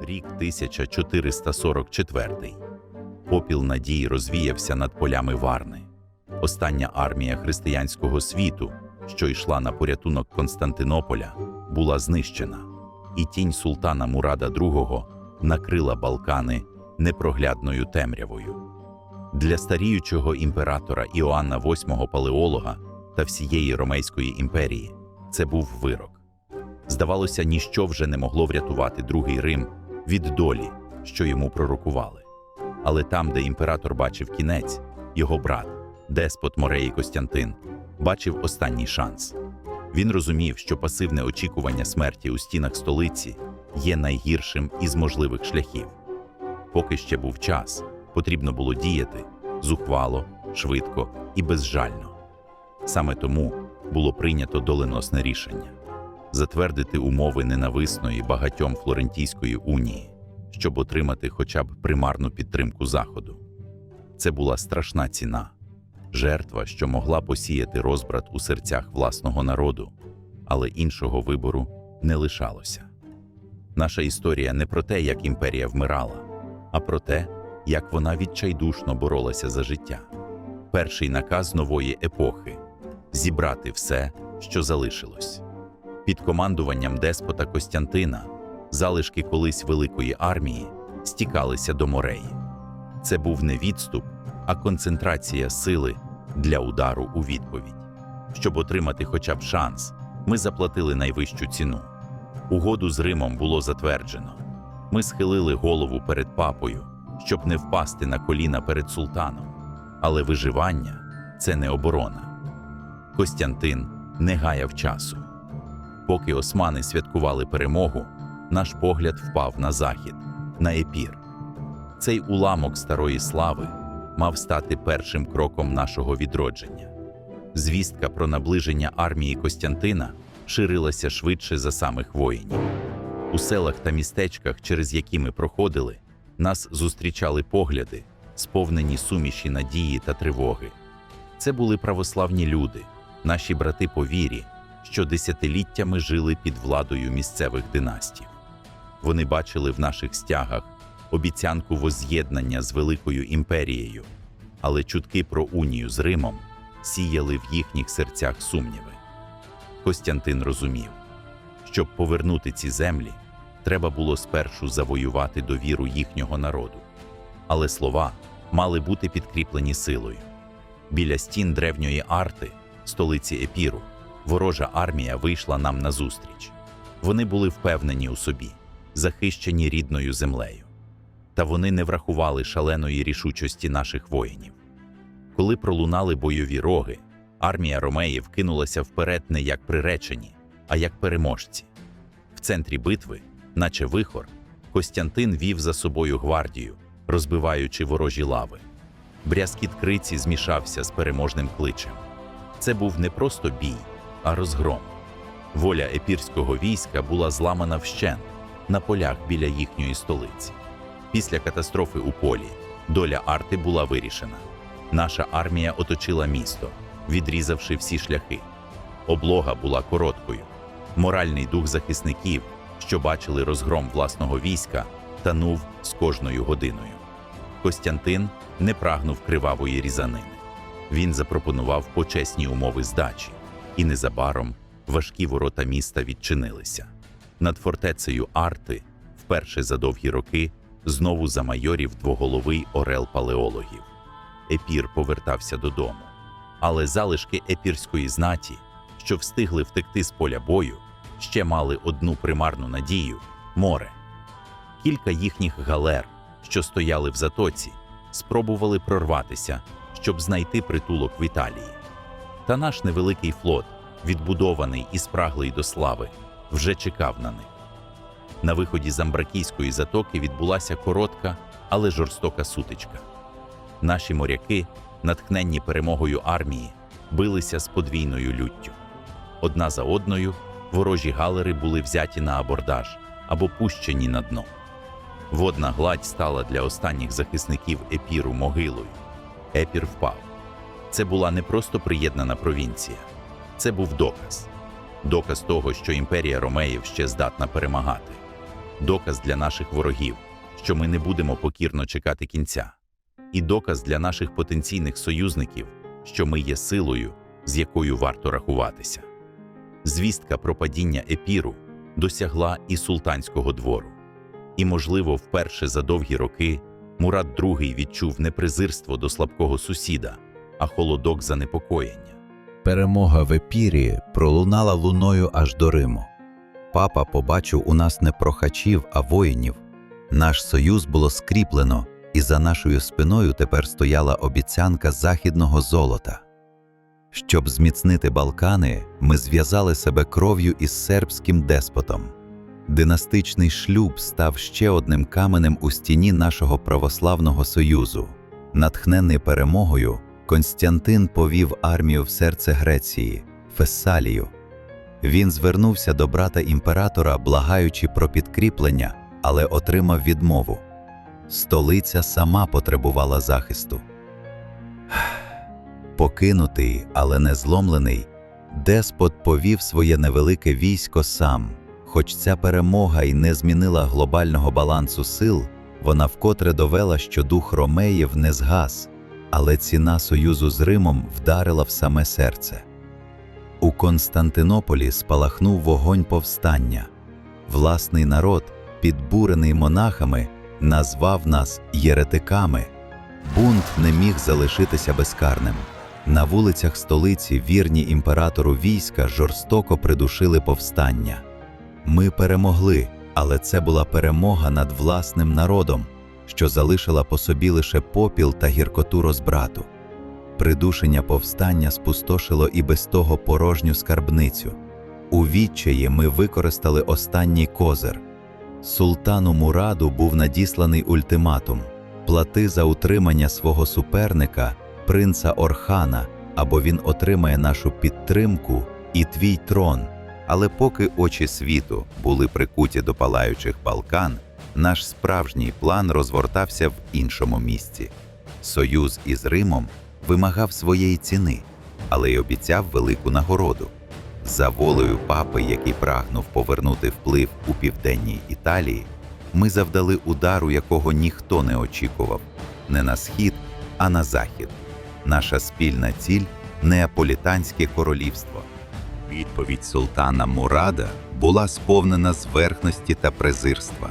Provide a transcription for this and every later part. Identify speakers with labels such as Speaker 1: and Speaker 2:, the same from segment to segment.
Speaker 1: Рік 1444. Попіл надії розвіявся над полями Варни. Остання армія християнського світу, що йшла на порятунок Константинополя, була знищена, і тінь султана Мурада II накрила Балкани непроглядною темрявою. Для старіючого імператора Іоанна VIII Палеолога та всієї Ромейської імперії це був вирок. Здавалося, ніщо вже не могло врятувати другий Рим від долі, що йому пророкували. Але там, де імператор бачив кінець, його брат, деспот Мореї Костянтин, бачив останній шанс. Він розумів, що пасивне очікування смерті у стінах столиці є найгіршим із можливих шляхів. Поки ще був час, потрібно було діяти зухвало, швидко і безжально. Саме тому було прийнято доленосне рішення затвердити умови ненависної багатьом Флорентійської унії, щоб отримати хоча б примарну підтримку Заходу. Це була страшна ціна, жертва, що могла посіяти розбрат у серцях власного народу, але іншого вибору не лишалося. Наша історія не про те, як імперія вмирала, а про те, як вона відчайдушно боролася за життя. Перший наказ нової епохи зібрати все, що залишилось. Під командуванням деспота Костянтина залишки колись великої армії стікалися до мореї. Це був не відступ, а концентрація сили для удару у відповідь. Щоб отримати хоча б шанс, ми заплатили найвищу ціну. Угоду з Римом було затверджено. Ми схилили голову перед папою, щоб не впасти на коліна перед султаном. Але виживання це не оборона. Костянтин не гаяв часу. Поки османи святкували перемогу, наш погляд впав на захід, на епір. Цей уламок старої слави мав стати першим кроком нашого відродження. Звістка про наближення армії Костянтина ширилася швидше за самих воїнів. У селах та містечках, через які ми проходили, нас зустрічали погляди, сповнені суміші надії та тривоги. Це були православні люди, наші брати по вірі, що десятиліттями жили під владою місцевих династій. Вони бачили в наших стягах обіцянку воз'єднання з великою імперією, але чутки про унію з Римом сіяли в їхніх серцях сумніви. Костянтин розумів, щоб повернути ці землі, треба було спершу завоювати довіру їхнього народу. Але слова мали бути підкріплені силою. Біля стін древньої арти, столиці Епіру, ворожа армія вийшла нам назустріч. Вони були впевнені у собі, захищені рідною землею. Та вони не врахували шаленої рішучості наших воїнів. Коли пролунали бойові роги, армія Ромеїв кинулася вперед не як приречені, а як переможці. В центрі битви, наче вихор, Костянтин вів за собою гвардію, розбиваючи ворожі лави. Брязкіт криці змішався з переможним кличем. Це був не просто бій, а розгром. Воля епірського війська була зламана вщент на полях біля їхньої столиці. Після катастрофи у полі доля арти була вирішена. Наша армія оточила місто, відрізавши всі шляхи. Облога була короткою. Моральний дух захисників, що бачили розгром власного війська, танув з кожною годиною. Костянтин не прагнув кривавої різанини. Він запропонував почесні умови здачі, і незабаром важкі ворота міста відчинилися. Над фортецею Арти, вперше за довгі роки, знову замайорів двоголовий орел палеологів. Епір повертався додому. Але залишки епірської знаті, що встигли втекти з поля бою, ще мали одну примарну надію море. Кілька їхніх галер, що стояли в затоці, спробували прорватися, щоб знайти притулок в Італії. Та наш невеликий флот, відбудований і спраглий до слави, вже чекав на них. На виході з Амбракійської затоки відбулася коротка, але жорстока сутичка. Наші моряки, натхненні перемогою армії, билися з подвійною люттю. Одна за одною ворожі галери були взяті на абордаж або пущені на дно. Водна гладь стала для останніх захисників епіру могилою. Епір впав. Це була не просто приєднана провінція, це був доказ. Доказ того, що імперія Ромеїв ще здатна перемагати. Доказ для наших ворогів, що ми не будемо покірно чекати кінця. І доказ для наших потенційних союзників, що ми є силою, з якою варто рахуватися. Звістка про падіння епіру досягла і султанського двору. І, можливо, вперше за довгі роки Мурат II відчув не презирство до слабкого сусіда, а холодок занепокоєння.
Speaker 2: Перемога в епірі пролунала луною аж до Риму. Папа побачив у нас не прохачів, а воїнів. Наш союз було скріплено, і за нашою спиною тепер стояла обіцянка західного золота. Щоб зміцнити Балкани, ми зв'язали себе кров'ю із сербським деспотом. Династичний шлюб став ще одним каменем у стіні нашого православного союзу. Натхнений перемогою, Константин повів армію в серце Греції, Фессалію. Він звернувся до брата імператора, благаючи про підкріплення, але отримав відмову. Столиця сама потребувала захисту. Покинутий, але не зломлений, деспот повів своє невелике військо сам. Хоч ця перемога й не змінила глобального балансу сил, вона вкотре довела, що дух Ромеїв не згас, але ціна союзу з Римом вдарила в саме серце. У Константинополі спалахнув вогонь повстання. Власний народ, підбурений монахами, назвав нас єретиками. Бунт не міг залишитися безкарним. На вулицях столиці вірні імператору війська жорстоко придушили повстання. Ми перемогли, але це була перемога над власним народом, що залишила по собі лише попіл та гіркоту розбрату. Придушення повстання спустошило і без того порожню скарбницю. У відчаї ми використали останній козир. Султану Мураду був надісланий ультиматум плати за утримання свого суперника, принца Орхана, або він отримає нашу підтримку і твій трон. Але поки очі світу були прикуті до палаючих Балкан, наш справжній план розгортався в іншому місці. Союз із Римом вимагав своєї ціни, але й обіцяв велику нагороду. За волею папи, який прагнув повернути вплив у південній Італії, ми завдали удару, якого ніхто не очікував не на схід, а на захід. Наша спільна ціль неаполітанське королівство. Відповідь султана Мурада була сповнена зверхності та презирства.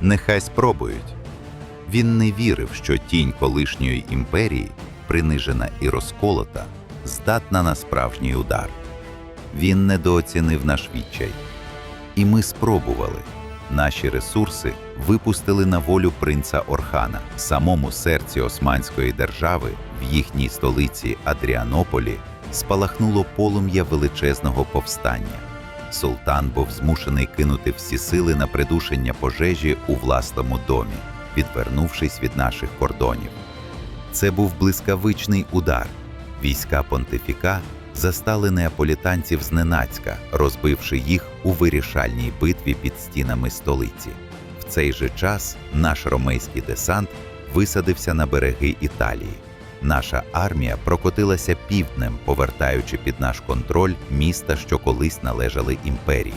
Speaker 2: Нехай спробують. Він не вірив, що тінь колишньої імперії, принижена і розколота, здатна на справжній удар. Він недооцінив наш відчай. І ми спробували. Наші ресурси випустили на волю принца Орхана, самому серці Османської держави, в їхній столиці Адріанополі, спалахнуло полум'я величезного повстання. Султан був змушений кинути всі сили на придушення пожежі у власному домі, відвернувшись від наших кордонів. Це був блискавичний удар. Війська понтифіка застали неаполітанців зненацька, розбивши їх у вирішальній битві під стінами столиці. В цей же час наш ромейський десант висадився на береги Італії. Наша армія прокотилася півднем, повертаючи під наш контроль міста, що колись належали імперії.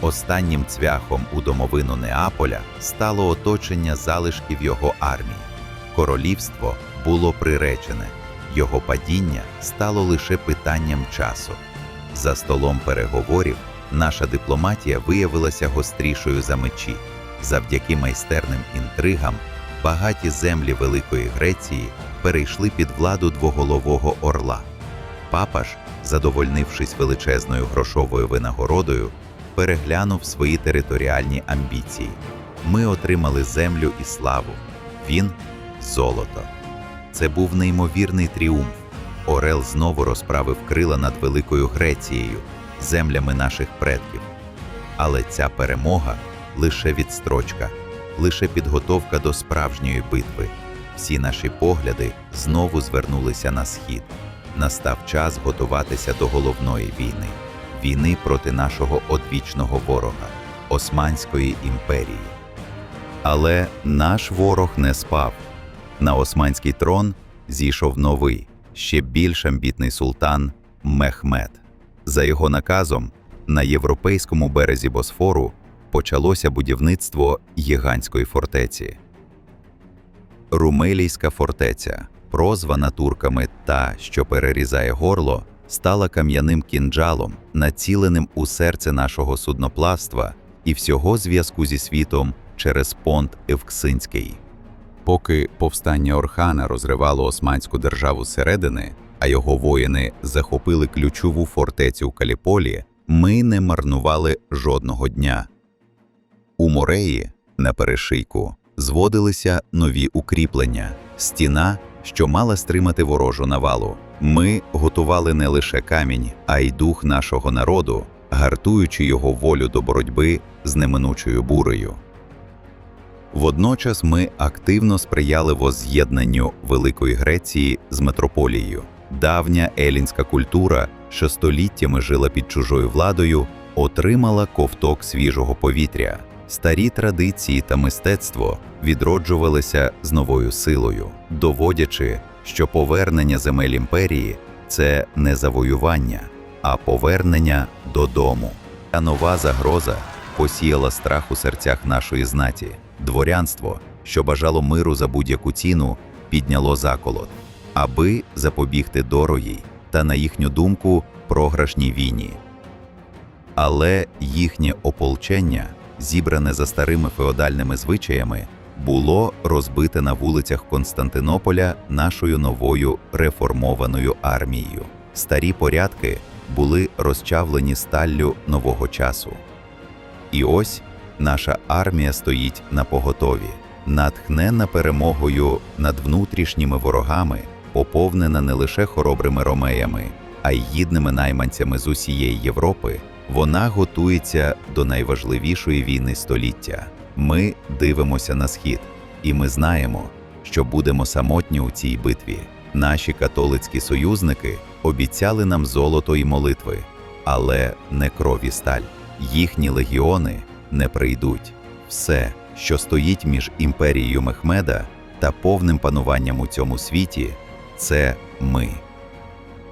Speaker 2: Останнім цвяхом у домовину Неаполя стало оточення залишків його армії. Королівство було приречене, його падіння стало лише питанням часу. За столом переговорів наша дипломатія виявилася гострішою за мечі. Завдяки майстерним інтригам багаті землі Великої Греції перейшли під владу двоголового орла. Папа ж, задовольнившись величезною грошовою винагородою, переглянув свої територіальні амбіції. Ми отримали землю і славу, він золото. Це був неймовірний тріумф. Орел знову розправив крила над Великою Грецією, землями наших предків. Але ця перемога лише відстрочка, лише підготовка до справжньої битви. Всі наші погляди знову звернулися на схід. Настав час готуватися до головної війни війни проти нашого одвічного ворога Османської імперії. Але наш ворог не спав. На османський трон зійшов новий, ще більш амбітний султан Мехмед. За його наказом на європейському березі Босфору почалося будівництво гігантської фортеці. Румелійська фортеця, прозвана турками та, що перерізає горло, стала кам'яним кінджалом, націленим у серце нашого судноплавства і всього зв'язку зі світом через понт Евксинський. Поки повстання Орхана розривало Османську державу зсередини, а його воїни захопили ключову фортецю у Каліполі, ми не марнували жодного дня. У Мореї на перешийку зводилися нові укріплення, стіна, що мала стримати ворожу навалу. Ми готували не лише камінь, а й дух нашого народу, гартуючи його волю до боротьби з неминучою бурею. Водночас ми активно сприяли возз'єднанню Великої Греції з метрополією. Давня елінська культура, що століттями жила під чужою владою, отримала ковток свіжого повітря. Старі традиції та мистецтво відроджувалися з новою силою, доводячи, що повернення земель імперії це не завоювання, а повернення додому. Та нова загроза посіяла страх у серцях нашої знаті. Дворянство, що бажало миру за будь-яку ціну, підняло заколот, аби запобігти дорогій та, на їхню думку, програшній війні. Але їхнє ополчення, зібране за старими феодальними звичаями, було розбите на вулицях Константинополя нашою новою реформованою армією. Старі порядки були розчавлені сталлю нового часу. І ось наша армія стоїть на поготові, натхненна перемогою над внутрішніми ворогами, поповнена не лише хоробрими ромеями, а й гідними найманцями з усієї Європи. Вона готується до найважливішої війни століття. Ми дивимося на схід, і ми знаємо, що будемо самотні у цій битві. Наші католицькі союзники обіцяли нам золото і молитви, але не кров і сталь. Їхні легіони не прийдуть. Все, що стоїть між імперією Мехмеда та повним пануванням у цьому світі, це ми.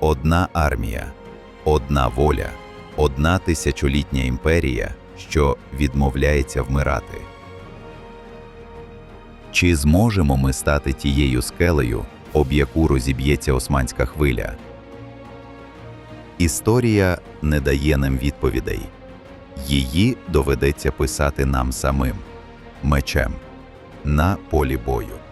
Speaker 2: Одна армія, одна воля, одна тисячолітня імперія, що відмовляється вмирати. Чи зможемо ми стати тією скелею, об яку розіб'ється османська хвиля? Історія не дає нам відповідей. Її доведеться писати нам самим мечем на полі бою.